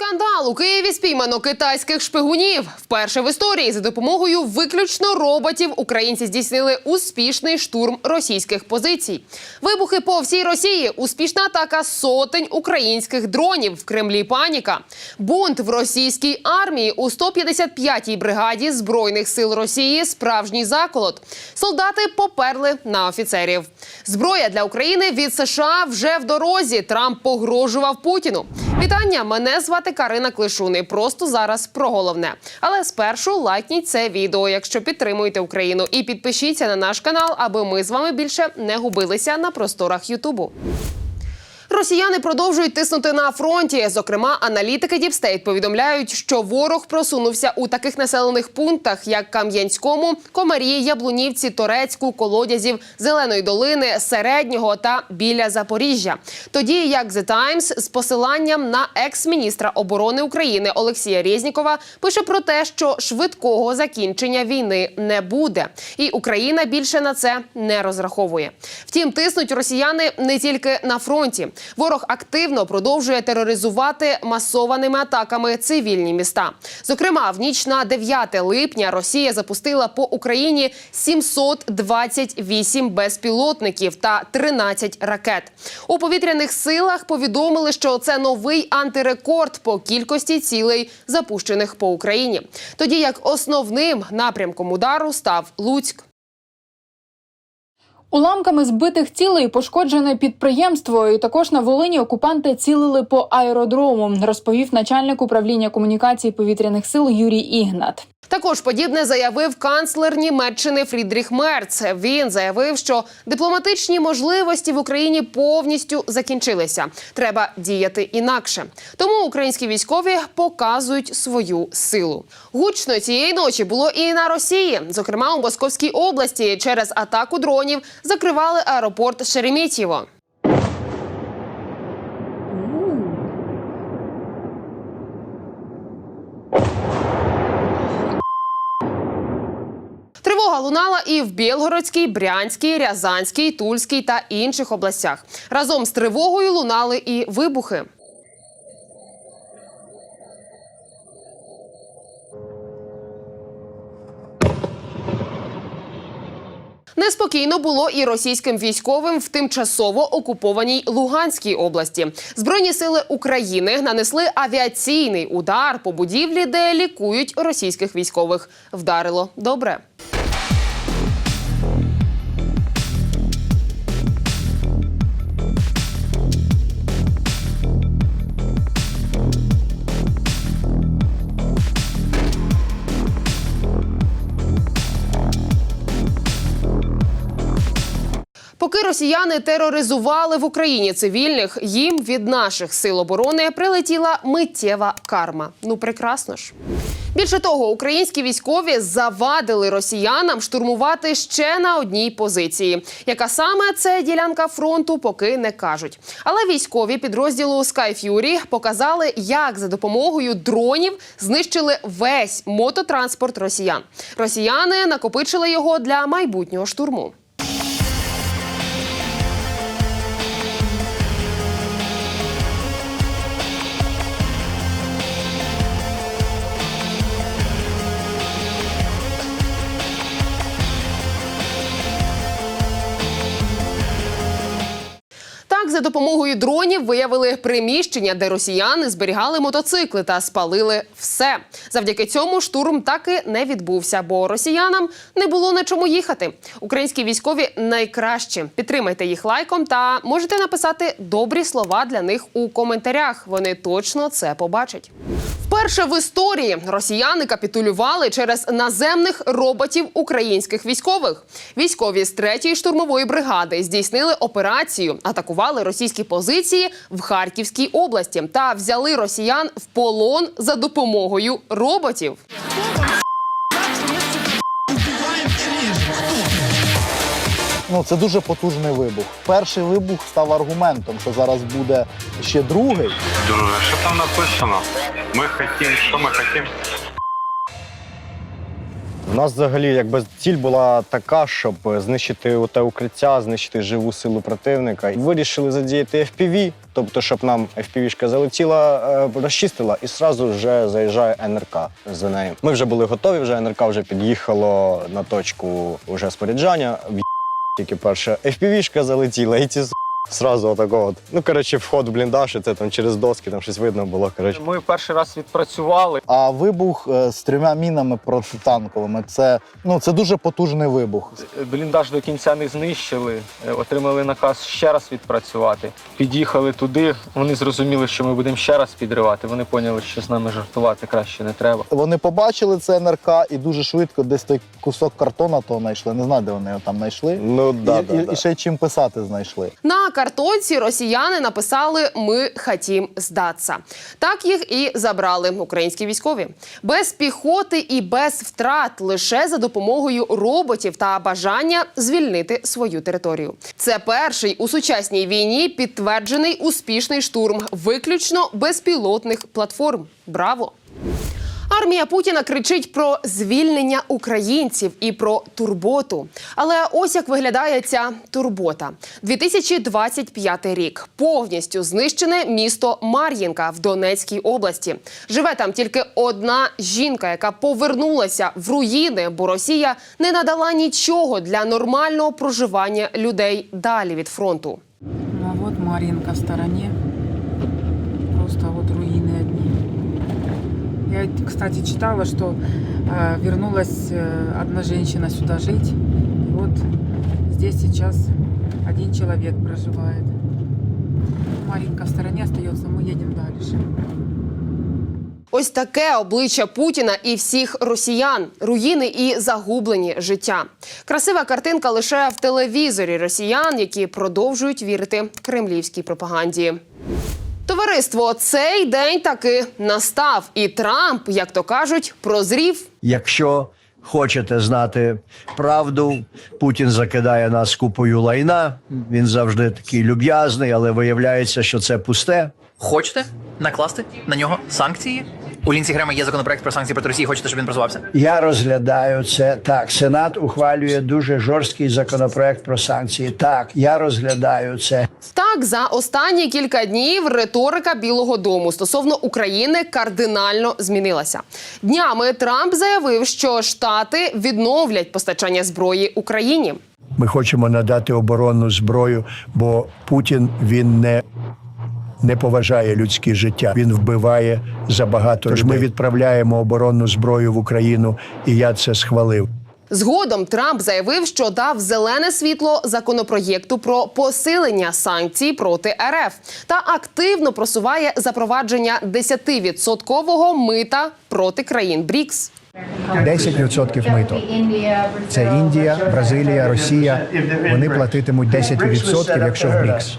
Скандал у Києві спіймано китайських шпигунів. Вперше в історії за допомогою виключно роботів українці здійснили успішний штурм російських позицій. Вибухи по всій Росії, успішна атака сотень українських дронів в Кремлі. Паніка, бунт в російській армії у 155-й бригаді збройних сил Росії. Справжній заколот. Солдати поперли на офіцерів. Зброя для України від США вже в дорозі. Трамп погрожував Путіну. Вітання! Мене звати Карина Клишуни. Просто зараз про головне. Але спершу лайкніть це відео, якщо підтримуєте Україну, і підпишіться на наш канал, аби ми з вами більше не губилися на просторах Ютубу. Росіяни продовжують тиснути на фронті. Зокрема, аналітики Діпстейт повідомляють, що ворог просунувся у таких населених пунктах, як Кам'янському, Комарі, Яблунівці, Торецьку, Колодязів, Зеленої долини, Середнього та біля Запоріжжя. Тоді як The Times з посиланням на екс-міністра оборони України Олексія Резнікова пише про те, що швидкого закінчення війни не буде, і Україна більше на це не розраховує. Втім, тиснуть росіяни не тільки на фронті. Ворог активно продовжує тероризувати масованими атаками цивільні міста. Зокрема, в ніч на 9 липня Росія запустила по Україні 728 безпілотників та 13 ракет. У повітряних силах повідомили, що це новий антирекорд по кількості цілей, запущених по Україні. Тоді як основним напрямком удару став Луцьк. Уламками збитих цілей пошкоджене підприємство. І також на Волині окупанти цілили по аеродрому, розповів начальник управління комунікацій повітряних сил Юрій Ігнат. Також подібне заявив канцлер Німеччини Фрідріх Мерц. Він заявив, що дипломатичні можливості в Україні повністю закінчилися. Треба діяти інакше. Тому українські військові показують свою силу. Гучно цієї ночі було і на Росії. Зокрема, у Московській області через атаку дронів закривали аеропорт Шереметьєво. Тривога лунала і в Білгородській, Брянській, Рязанській, Тульській та інших областях. Разом з тривогою лунали і вибухи. Неспокійно було і російським військовим в тимчасово окупованій Луганській області. Збройні сили України нанесли авіаційний удар по будівлі, де лікують російських військових. Вдарило добре. Поки росіяни тероризували в Україні цивільних, їм від наших сил оборони прилетіла миттєва карма. Ну прекрасно ж. Більше того, українські військові завадили росіянам штурмувати ще на одній позиції. Яка саме це ділянка фронту, поки не кажуть. Але військові підрозділу Fury показали, як за допомогою дронів знищили весь мототранспорт росіян. Росіяни накопичили його для майбутнього штурму. За допомогою дронів виявили приміщення, де росіяни зберігали мотоцикли та спалили все. Завдяки цьому штурм так і не відбувся, бо росіянам не було на чому їхати. Українські військові найкращі. Підтримайте їх лайком та можете написати добрі слова для них у коментарях. Вони точно це побачать. Вперше в історії росіяни капітулювали через наземних роботів українських військових. Військові з 3-ї штурмової бригади здійснили операцію, атакували російські позиції в Харківській області та взяли росіян в полон за допомогою роботів. Ну, це дуже потужний вибух. Перший вибух став аргументом, що зараз буде ще другий. Друже, що там написано? Ми хотім, що ми хотім? У нас взагалі якби ціль була така, щоб знищити те укриття, знищити живу силу противника. І вирішили задіяти FPV, тобто, щоб нам FPV-шка залетіла, е, розчистила, і одразу вже заїжджає НРК за нею. Ми вже були готові, вже НРК вже під'їхало на точку уже споряджання. Тільки перша FPV-шка залетіла, і ці Сразу отако от. Ну, коротше, вход в бліндаж, і це там через доски, там щось видно було. Коротше. Ми перший раз відпрацювали. А вибух е, з трьома мінами протитанковими це, ну, це дуже потужний вибух. Бліндаж до кінця не знищили, е, отримали наказ ще раз відпрацювати. Під'їхали туди. Вони зрозуміли, що ми будемо ще раз підривати. Вони поняли, що з нами жартувати краще не треба. Вони побачили це НРК і дуже швидко десь той кусок картона того знайшли. Не знаю, де вони його там знайшли. Ну, да, і, да, і, да. і ще й чим писати знайшли. На картонці росіяни написали Ми хотім здатися. Так їх і забрали українські військові без піхоти і без втрат, лише за допомогою роботів та бажання звільнити свою територію. Це перший у сучасній війні підтверджений успішний штурм виключно безпілотних платформ. Браво! Армія Путіна кричить про звільнення українців і про турботу. Але ось як виглядає ця турбота. 2025 рік. Повністю знищене місто Мар'їнка в Донецькій області. Живе там тільки одна жінка, яка повернулася в руїни, бо Росія не надала нічого для нормального проживання людей далі від фронту. Ну а вот Маринка в стороне. Просто вот руины одни. Я, кстати, читала, что э, вернулась э, одна женщина сюда жить. И вот здесь сейчас один человек проживает. Маринка в стороне остается, мы едем дальше. Ось таке обличчя Путіна і всіх росіян, руїни і загублені життя. Красива картинка лише в телевізорі росіян, які продовжують вірити кремлівській пропаганді. Товариство, цей день таки настав, і Трамп, як то кажуть, прозрів. Якщо хочете знати правду, Путін закидає нас купою лайна. Він завжди такий люб'язний, але виявляється, що це пусте. Хочете накласти на нього санкції? У Лінсі Грема є законопроект про санкції проти Росії. Хочете, щоб він просувався? Я розглядаю це так. Сенат ухвалює дуже жорсткий законопроект про санкції. Так, я розглядаю це. Так, за останні кілька днів риторика Білого Дому стосовно України кардинально змінилася. Днями Трамп заявив, що Штати відновлять постачання зброї Україні. Ми хочемо надати оборонну зброю, бо Путін він не. Не поважає людське життя, він вбиває забагато. Тож ми відправляємо оборонну зброю в Україну, і я це схвалив. Згодом Трамп заявив, що дав зелене світло законопроєкту про посилення санкцій проти РФ та активно просуває запровадження 10-відсоткового мита проти країн БРІКС. 10% мито. Це Індія, Бразилія, Росія. Вони платитимуть 10%, якщо в БРІКС.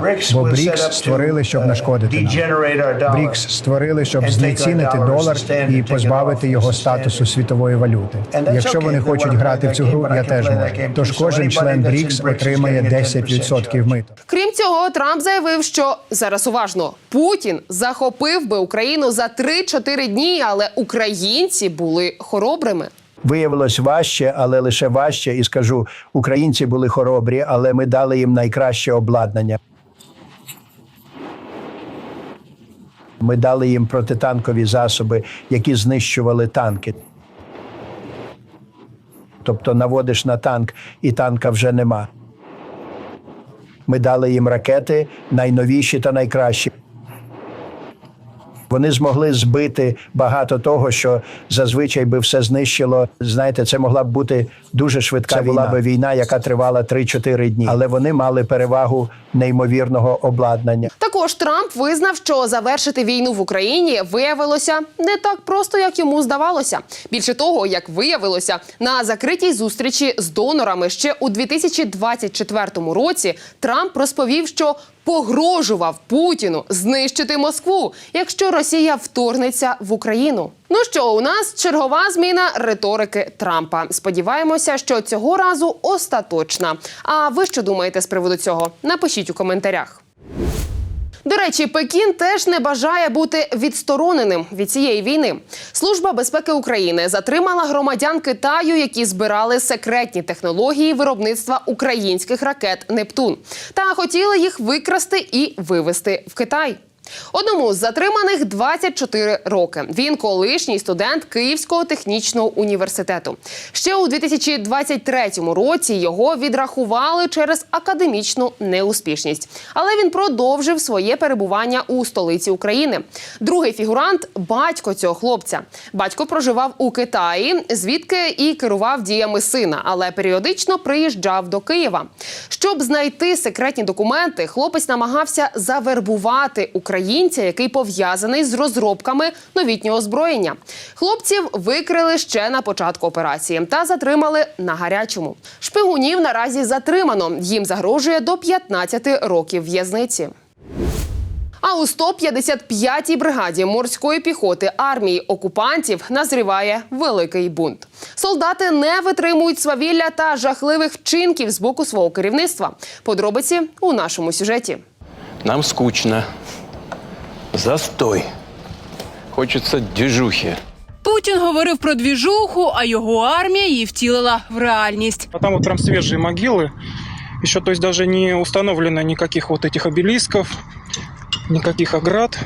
Так, бо БРІКС створили, щоб нашкодити нам. БРІКС створили, щоб знецінити долар і позбавити його статусу світової валюти. Якщо вони хочуть грати в цю гру, я теж можу. Тож кожен член БРІКС отримає 10% мито. Крім цього, Трамп заявив, що зараз уважно Путін захопив би Україну за 3-4 дні, але українці були хоробрими. Виявилось важче, але лише важче. І скажу, українці були хоробрі, але ми дали їм найкраще обладнання. Ми дали їм протитанкові засоби, які знищували танки. Тобто наводиш на танк, і танка вже нема. Ми дали їм ракети найновіші та найкращі. Вони змогли збити багато того, що зазвичай би все знищило. Знаєте, це могла б бути дуже швидка це була би війна, яка тривала 3-4 дні. Але вони мали перевагу неймовірного обладнання. Також Трамп визнав, що завершити війну в Україні виявилося не так просто, як йому здавалося. Більше того, як виявилося, на закритій зустрічі з донорами ще у 2024 році Трамп розповів, що погрожував Путіну знищити Москву, якщо Росія вторгнеться в Україну. Ну що, у нас чергова зміна риторики Трампа. Сподіваємося, що цього разу остаточна. А ви що думаєте з приводу цього? Напишіть у коментарях. До речі, Пекін теж не бажає бути відстороненим від цієї війни. Служба безпеки України затримала громадян Китаю, які збирали секретні технології виробництва українських ракет Нептун та хотіли їх викрасти і вивезти в Китай. Одному з затриманих 24 роки. Він колишній студент Київського технічного університету. Ще у 2023 році його відрахували через академічну неуспішність, але він продовжив своє перебування у столиці України. Другий фігурант батько цього хлопця. Батько проживав у Китаї, звідки і керував діями сина, але періодично приїжджав до Києва. Щоб знайти секретні документи, хлопець намагався завербувати українця, який пов'язаний з розробками новітнього озброєння. Хлопців викрили ще на початку операції та затримали на гарячому. Шпигунів наразі затримано. Їм загрожує до 15 років в'язниці. А у 155-й бригаді морської піхоти армії окупантів назріває великий бунт. Солдати не витримують свавілля та жахливих вчинків з боку свого керівництва. Подробиці у нашому сюжеті. Нам скучно. Застой. Хочется движухи. Путін говорив про двіжуху, а його армія її втілила в реальність. А там вот прям свіжі могили. Еще, то есть, даже не установлено никаких вот этих обелисков, никаких оград.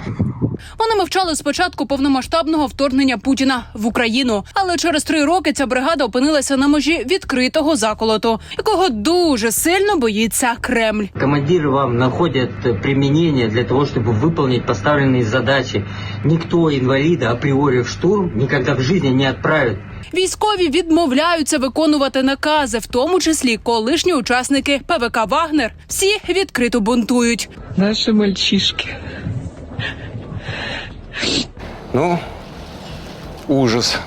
Вони мовчали з початку повномасштабного вторгнення Путіна в Україну. Але через три роки ця бригада опинилася на межі відкритого заколоту, якого дуже сильно боїться Кремль. Командиры вам находят применение для того, чтобы выполнить поставленные задачи. Никто инвалида априори в штурм никогда в жизни не отправит. Військові відмовляються виконувати накази, в тому числі колишні учасники ПВК Вагнер. Всі відкрито бунтують. Наши мальчишки. Ну, ужас.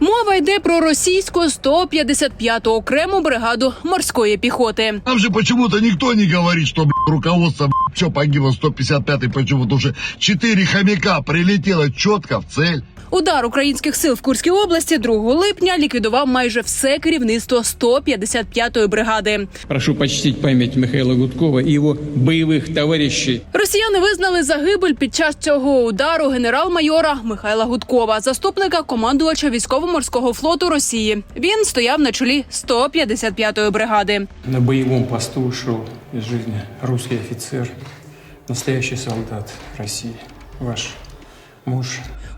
Мова йде про російську 155-ту окрему бригаду морської піхоти. Там же почему-то никто не говорит, что блядь, руководство все погибло 155-й, почему-то уже четыре хомяка прилетело четко в цель. Удар українських сил в Курській області 2 липня ліквідував майже все керівництво 155-ї бригади. Прошу почтить память Михаила Гудкова и его боевых товарищей. Росіяни визнали загибель під час цього удару генерал-майора Михайла Гудкова, заступника командувача військово-морського флоту Росії. Він стояв на чолі 155-ї бригади. На боевом посту ушел из жизни русский офицер, настоящий солдат России, ваш муж.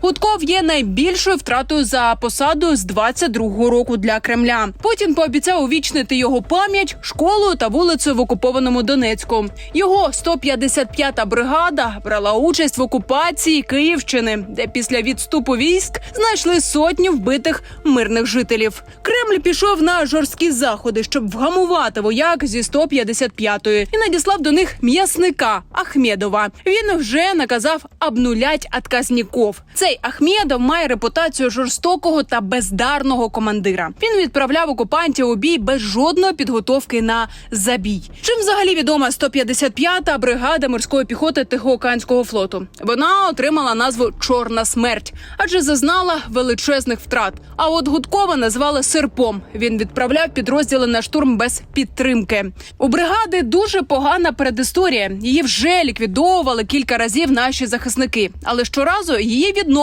Гудков є найбільшою втратою за посаду з 22-го року для Кремля. Путін пообіцяв увічнити його пам'ять школою та вулицею в окупованому Донецьку. Його 155-та бригада брала участь в окупації Київщини, де після відступу військ знайшли сотню вбитих мирних жителів. Кремль пішов на жорсткі заходи, щоб вгамувати вояк зі 155-ї і надіслав до них м'ясника Ахмедова. Він вже наказав обнулять отказніков. Цей Ахмедов має репутацію жорстокого та бездарного командира. Він відправляв окупантів у бій без жодної підготовки на забій. Чим взагалі відома 155-та бригада морської піхоти Тихоокеанського флоту? Вона отримала назву Чорна смерть, адже зазнала величезних втрат. А от Гудкова назвали серпом. Він відправляв підрозділи на штурм без підтримки. У бригади дуже погана передісторія. Її вже ліквідовували кілька разів наші захисники, але щоразу її відновлювали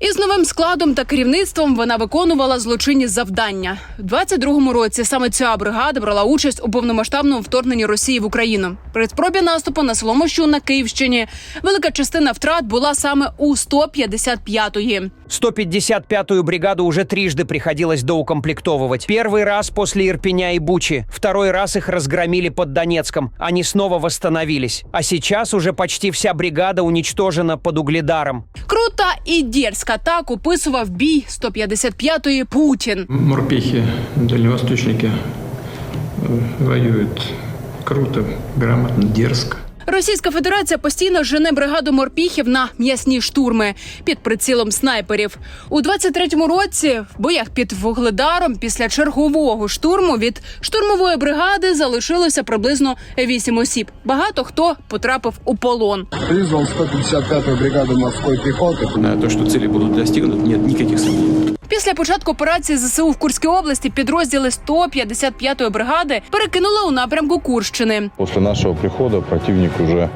І з новим складом та керівництвом вона виконувала злочинні завдання. У 22-му році саме ця бригада брала участь у повномасштабному вторгненні Росії в Україну. При спробі наступу на село Мощун на Київщині велика частина втрат була саме у 155-ї. 155-ю бригаду уже трижды приходилось доукомплектовывать. Первый раз после Ирпеня и Бучи, второй раз их разгромили под Донецком. Они снова восстановились. А сейчас уже почти вся бригада уничтожена под Угледаром. Крута і дерзка так описував бій 155-ї Путін. Морпіхи, дальневосточники воюють воюют круто, грамотно, дерзко. Російська Федерація постійно жене бригаду морпіхів на м'ясні штурми під прицілом снайперів. У 23-му році в боях під Вугледаром після чергового штурму від штурмової бригади залишилося приблизно 8 осіб. Багато хто потрапив у полон. Призвал 155-ю бригаду морской пехоты. На то, что цели будут достигнуты, нет никаких сомнений. Після початку операції ЗСУ в Курській області підрозділи 155-ї бригади перекинули у напрямку Курщини. После нашего прихода противник уже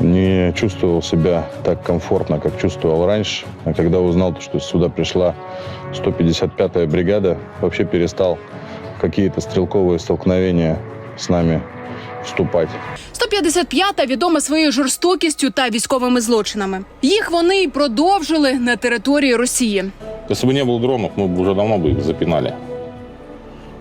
Не чувствовал себя так комфортно, как чувствовал раньше. А когда узнал, что сюда пришла 155-я бригада, вообще перестал в какие-то стрелковые столкновения с нами вступать. 155-та відома своєю жорстокістю та військовими злочинами. Їх вони й продовжили на території Росії. Если бы не было дронов, мы бы уже давно бы их запинали.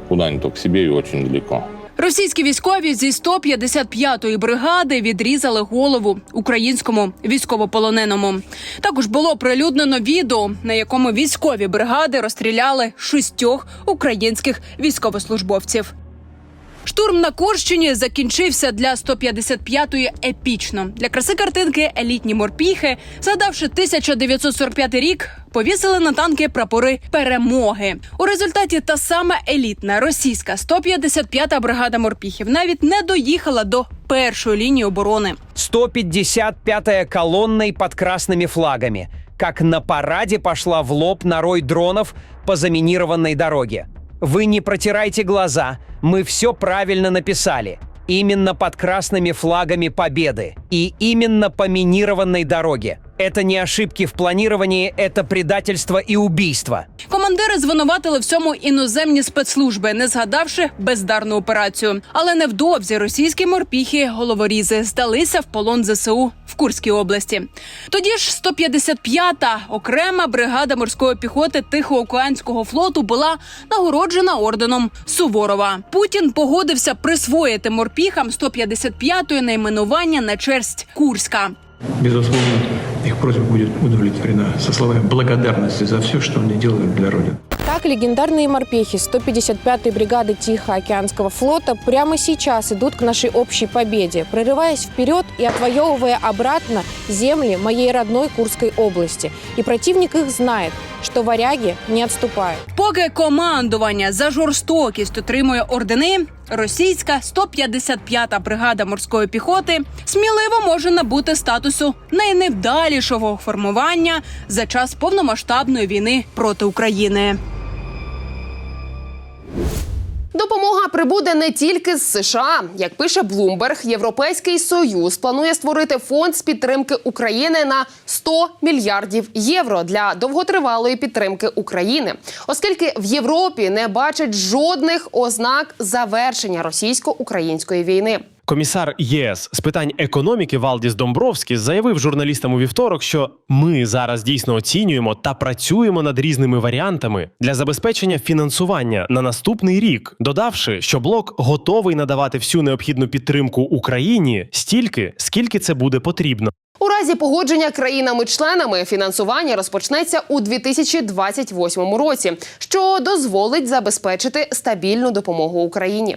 Куда-нибудь то к себе и очень далеко. Російські військові зі 155-ї бригади відрізали голову українському військовополоненому. Також було оприлюднено відео, на якому військові бригади розстріляли шістьох українських військовослужбовців. Штурм на Курщині закінчився для 155-ї епічно. Для краси картинки елітні морпіхи, згадавши 1945 рік, повісили на танки прапори перемоги. У результаті та сама елітна російська 155-та бригада морпіхів навіть не доїхала до першої лінії оборони. 155-я колонной под красными флагами. Как на параде пошла в лоб на рой дронов по заминированной дороге. Вы не протирайте глаза, мы все правильно написали. Именно под красными флагами победы. И именно по минированной дороге. Это не ошибки в планировании, это предательство и убийство. Командири звинуватили в цьому іноземні спецслужби, не згадавши бездарну операцію. Але невдовзі російські морпіхи головорізи здалися в полон ЗСУ в Курській області. Тоді ж 155-та окрема бригада морської піхоти Тихоокеанського флоту була нагороджена орденом Суворова. Путін погодився присвоїти морпіхам 155-ї найменування на честь Курська. Безусловно, их просьба будет удовлетворена со словами благодарности за все, что они делают для Родины. Так, легендарные морпехи 155-й бригады Тихоокеанского флота прямо сейчас идут к нашей общей победе, прорываясь вперед и отвоевывая обратно земли моей родной Курской области. И противник их знает, что варяги не отступают. Поки командування за жорстокість отримує ордени, російська 155-та бригада морської піхоти сміливо може набути статусу найневдалішого формування за час повномасштабної війни проти України. Допомога прибуде не тільки з США. Як пише Блумберг, Європейський союз планує створити фонд з підтримки України на 100 мільярдів євро для довготривалої підтримки України, оскільки в Європі не бачать жодних ознак завершення російсько-української війни. Комісар ЄС з питань економіки Валдіс Домбровський заявив журналістам у вівторок, що ми зараз дійсно оцінюємо та працюємо над різними варіантами для забезпечення фінансування на наступний рік, додавши, що блок готовий надавати всю необхідну підтримку Україні стільки, скільки це буде потрібно. У разі погодження країнами-членами фінансування розпочнеться у 2028 році, що дозволить забезпечити стабільну допомогу Україні.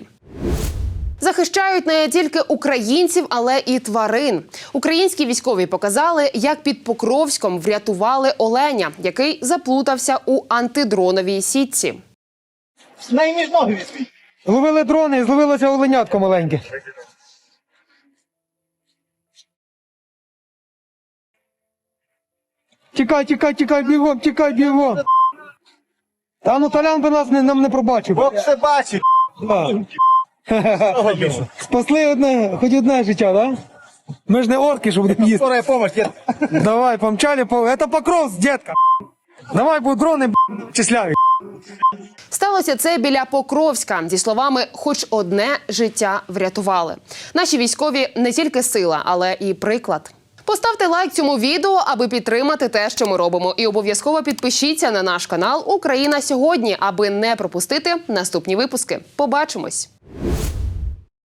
Захищають не тільки українців, але і тварин. Українські військові показали, як під Покровськом врятували оленя, який заплутався у антидроновій сітці. Найміж ноги візьміть. Зловили дрони і зловилося оленятко маленьке. Тікай, тікай, тікай, бігом, тікай, бігом. Та ну Толян би нас не, нам не пробачив. Бог все бачить. Спасли одне, хоч одне життя, да? Ми ж не орки, що будемо їсти. Скорая помощь, дед. Давай, помчали, по... это покров, детка. Давай, будь дрони, числяй. Сталося це біля Покровська. Зі словами, хоч одне життя врятували. Наші військові не тільки сила, але і приклад. Поставте лайк цьому відео, аби підтримати те, що ми робимо, і обов'язково підпишіться на наш канал Україна сьогодні, аби не пропустити наступні випуски. Побачимось. you